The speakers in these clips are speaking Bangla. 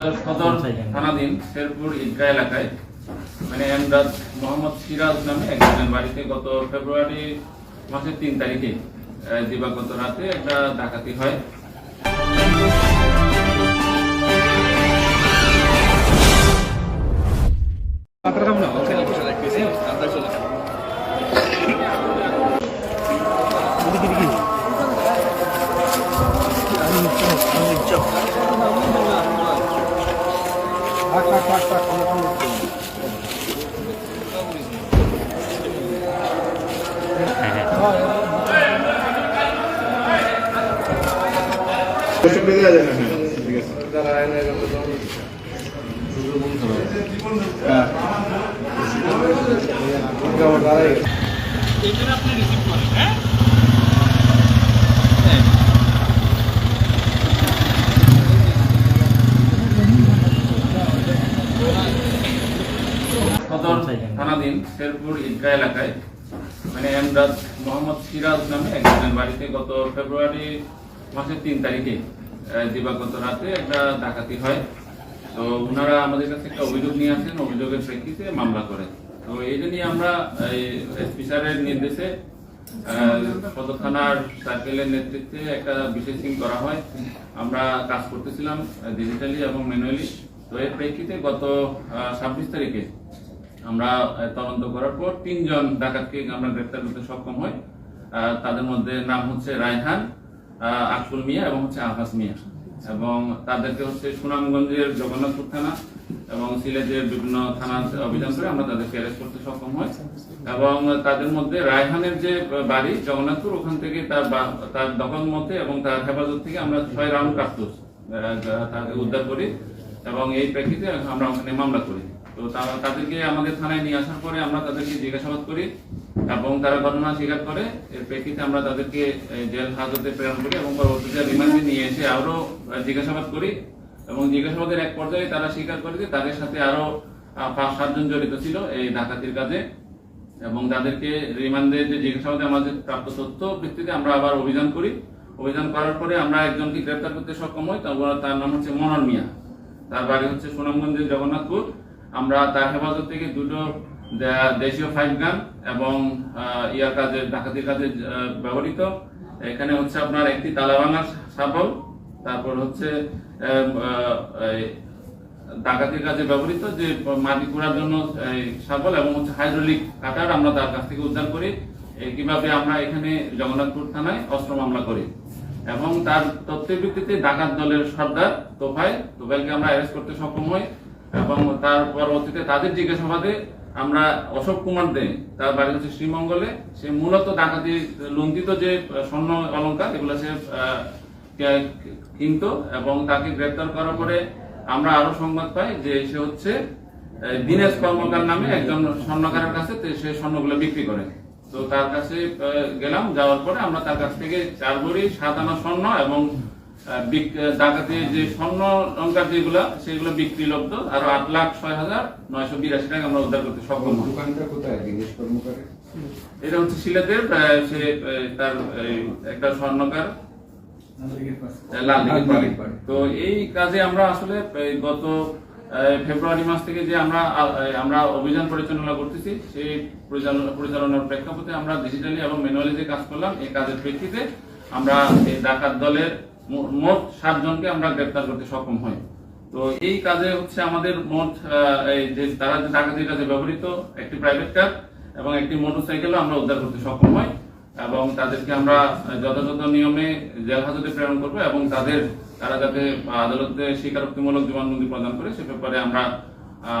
সদর থানাধীন শেরপুর ঈদগাহ এলাকায় মানে এমদাদ মোহাম্মদ সিরাজ নামে একজনের বাড়িতে গত ফেব্রুয়ারি মাসের তিন তারিখে দিবাগত রাতে একটা ডাকাতি হয়। দর্শক দেখে যাবে না হ্যাঁ ঠিক আছে সদর থানাধীন শেরপুর ঈদগাহ এলাকায় মানে এমদাদ মোহাম্মদ সিরাজ নামে একজনের বাড়িতে গত ফেব্রুয়ারি মাসের তিন তারিখে দিবাগত রাতে একটা ডাকাতি হয়। তো ওনারা আমাদের কাছে একটা অভিযোগ নিয়ে আসেন, অভিযোগের প্রেক্ষিতে মামলা করে। তো এই জন্যই আমরা এসপি স্যারের নির্দেশে সদর থানার সার্কেলের নেতৃত্বে একটা বিশেষ করা হয়। আমরা কাজ করতেছিলাম ডিজিটালি এবং ম্যানুয়ালি তো এর প্রেক্ষিতে গত ছাব্বিশ তারিখে আমরা তদন্ত করার পর তিনজন ডাকাতকে আমরা গ্রেপ্তার করতে সক্ষম হই। তাদের মধ্যে নাম হচ্ছে রায়হান আকুল মিয়া এবং হচ্ছে আফাস মিয়া। এবং তাদেরকে হচ্ছে সুনামগঞ্জের জগন্নাথপুর থানা এবং সিলেটের বিভিন্ন থানা অভিযান করে আমরা তাদেরকে অ্যারেস্ট করতে সক্ষম হই। এবং তাদের মধ্যে রায়হানের যে বাড়ি জগন্নাথপুর, ওখান থেকে তার তার দখল মধ্যে এবং তার হেফাজত থেকে আমরা ছয় রাউন্ড কার্তুস উদ্ধার করি এবং এই প্রেক্ষিতে আমরা ওখানে মামলা করি। তো তাদেরকে আমাদের থানায় নিয়ে আসার পরে আমরা তাদেরকে জিজ্ঞাসাবাদ করি এবং তারা ঘটনা স্বীকার করে। এর প্রেক্ষিতে আমরা তাদেরকে জেল হাজতে প্রেরণ করি এবং পরবর্তীতে রিমান্ডে নিয়ে এসে আরও জিজ্ঞাসাবাদ করি এবং জিজ্ঞাসাবাদের এক পর্যায়ে তারা স্বীকার করে যে তাদের সাথে আরও আহ, পাঁচ সাতজন জড়িত ছিল এই ডাকাতির কাজে এবং তাদেরকে রিমান্ডে যে জিজ্ঞাসাবাদে আমাদের প্রাপ্ত তথ্য ভিত্তিতে আমরা আবার অভিযান করি। অভিযান করার পরে আমরা একজনকে গ্রেপ্তার করতে সক্ষম হই তারপর তার নাম হচ্ছে মনোর মিয়া। তার বাড়ি হচ্ছে সুনামগঞ্জের জগন্নাথপুর। আমরা তার হেফাজত থেকে দুটো দেশীয় ফাইভ গান এবং ইয়ার কাজে, ডাকাতির কাজে ব্যবহৃত। এখানে হচ্ছে আপনার একটি তালাবাঙার সাবল তারপর হচ্ছে ডাকাতির কাজে ব্যবহৃত যে মাটি খোঁড়ার জন্য শাবল এবং হচ্ছে হাইড্রোলিক কাটার আমরা তার কাছ থেকে উদ্ধার করি। কীভাবে আমরা এখানে জগন্নাথপুর থানায় অস্ত্র মামলা করি। এবং তার তথ্যের ভিত্তিতে ডাকাত দলের সর্দার তোফাই তোফাইলকে আমরা অ্যারেস্ট করতে সক্ষম হই। এবং তার পরবর্তীতে তাদের জিজ্ঞাসাবাদে আমরা অশোক কুমার দে, তার বাড়ি হচ্ছে শ্রীমঙ্গলে, সে মূলত ডাকাতি, লুণ্ঠিত যে স্বর্ণ অলংকার, এগুলো সে কিনতো এবং তাকে গ্রেপ্তার করার পরে আমরা আরও সংবাদ পাই যে সে হচ্ছে দীনেশ কর্মকার নামে একজন স্বর্ণকারের কাছে সে স্বর্ণগুলো বিক্রি করে। তো তার কাছে গেলাম, যাওয়ার পরে আমরা তার কাছ থেকে চার ভরি সাত আনা স্বর্ণ এবং ডাকাতির যে স্বর্ণ অলংকার যেগুলো সেগুলো বিক্রি লব্ধ আরও আট লাখ ছয় হাজার নয়শো বিরাশি টাকা আমরা উদ্ধার করতে সক্ষম দোকানটা কোথায় দিনেশ কর্মকারের? এটা হচ্ছে সিলেটের সে তার এই, একটা স্বর্ণকার। তো এই কাজে আমরা আসলে গত আহ, ফেব্রুয়ারি মাস থেকে যে আমরা আমরা অভিযান পরিচালনা করতেছি সেই পরিচালনার প্রেক্ষাপটে আমরা ডিজিটালি এবং ম্যানুয়ালি যে কাজ করলাম এই কাজের প্রেক্ষিতে আমরা এই ডাকাত দলের মোট সাত জনকে আমরা গ্রেপ্তার করতে সক্ষম হই। তো এই কাজে হচ্ছে আমাদের মোট যে তারা যে ডাকাতির কাজে ব্যবহৃত, একটি প্রাইভেট কার এবং একটি মোটরসাইকেলও আমরা উদ্ধার করতে সক্ষম হই এবং তাদেরকে আমরা যথাযথ নিয়মে জেল হাজতে প্রেরণ করব এবং তাদের, তারা যাতে আদালতে স্বীকারোক্তিমূলক জবানবন্দি প্রদান করে, সে ব্যাপারে আমরা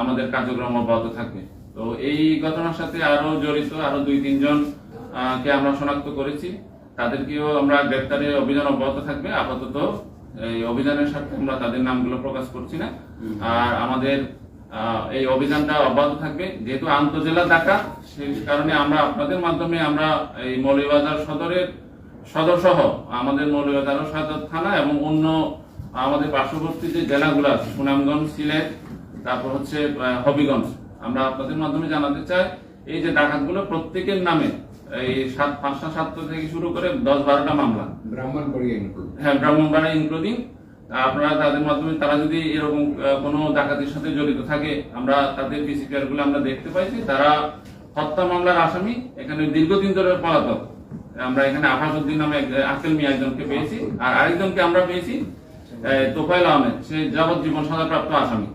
আমাদের কার্যক্রম অব্যাহত থাকবে। তো এই ঘটনার সাথে আরও জড়িত আরও দুই তিনজন কে আমরা শনাক্ত করেছি। তাদেরকেও আমরা গ্রেপ্তারে অভিযান অব্যাহত থাকবে। আপাতত এই অভিযানের সাথে আমরা তাদের নামগুলো প্রকাশ করছি না। আর আমাদের এই অভিযানটা অব্যাহত থাকবে। যেহেতু আন্তজেলা ডাকা সেই কারণে আমরা আপনাদের মাধ্যমে আমরা এই মৌলভীবাজার সদরের সদর সহ আমাদের মৌলভীবাজার সদর থানা এবং অন্য আমাদের পার্শ্ববর্তী যে জেলাগুলো আছে, সুনামগঞ্জ, সিলেট, তারপর হচ্ছে হবিগঞ্জ, আমরা আপনাদের মাধ্যমে জানাতে চাই, এই যে ডাকাতগুলো প্রত্যেকের নামে এই সাত পাঁচটা সাতটা থেকে শুরু করে দশ বারোটা মামলা। ইনক্লুড হ্যাঁ ইনক্লুডিং আপনারা তাদের মাধ্যমে তারা যদি এরকম কোনো ডাকাতির সাথে জড়িত থাকে আমরা তাদেরগুলো আমরা দেখতে পাইছি তারা হত্যা মামলার আসামি এখানে দীর্ঘদিন ধরে পলাতক। আমরা এখানে আফাজউদ্দিন নামে এক- আকেল মিয়া একজনকে পেয়েছি আর আরেকজনকে আমরা পেয়েছি তোফাইল আহমেদ। সে যাবজ্জীবন সাজাপ্রাপ্ত আসামি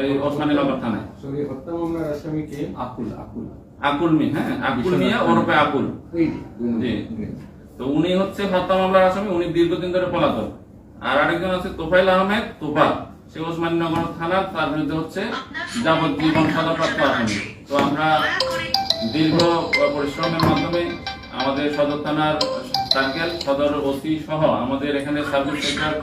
এই ওসমানীনগর থানায়। হত্যা মামলার আসামি কে? আকুল আকুল। আকুল মিয়া হ্যাঁ আকুল মিয়া ওরফে আকুল। জি। তো উনি হচ্ছে হত্যা মামলার আসামি উনি দীর্ঘদিন ধরে পলাতক। আর আরেকজন আছে তোফাইল আহমেদ তোফা। সে ওসমানীনগর থানা তার বিরুদ্ধে হচ্ছে যাবজ্জীবন সাজাপ্রাপ্ত আসামি। তো আমরা দীর্ঘ পরিশ্রমের মাধ্যমে আমাদের সদর থানার সার্কেল সদর ওসি সহ আমাদের এখানে সার্ভিস সেক্টর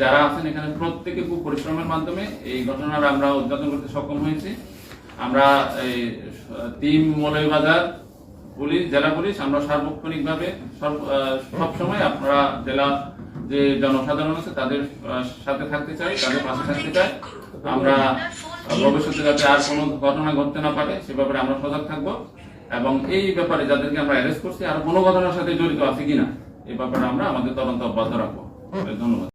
যারা আছেন এখানে প্রত্যেকে খুব পরিশ্রমের মাধ্যমে এই ঘটনার আমরা উদ্ঘাটন করতে সক্ষম হয়েছি। আমরা এই টিম মৌলভীবাজার পুলিশ, জেলা পুলিশ, আমরা সার্বক্ষণিকভাবে সব- সবসময় আপনারা জেলা যে জনসাধারণ আছে তাদের সাথে থাকতে চাই, তাদের পাশে থাকতে চাই। আমরা ভবিষ্যতে যাতে আর কোনো ঘটনা ঘটতে না পারে, সে ব্যাপারে আমরা সজাগ থাকব। এবং এই ব্যাপারে যাদেরকে আমরা অ্যারেস্ট করছি, আর কোনো ঘটনার সাথে জড়িত আছে কিনা এই ব্যাপারে আমরা আমাদের তদন্ত অব্যাহত রাখব। ধন্যবাদ।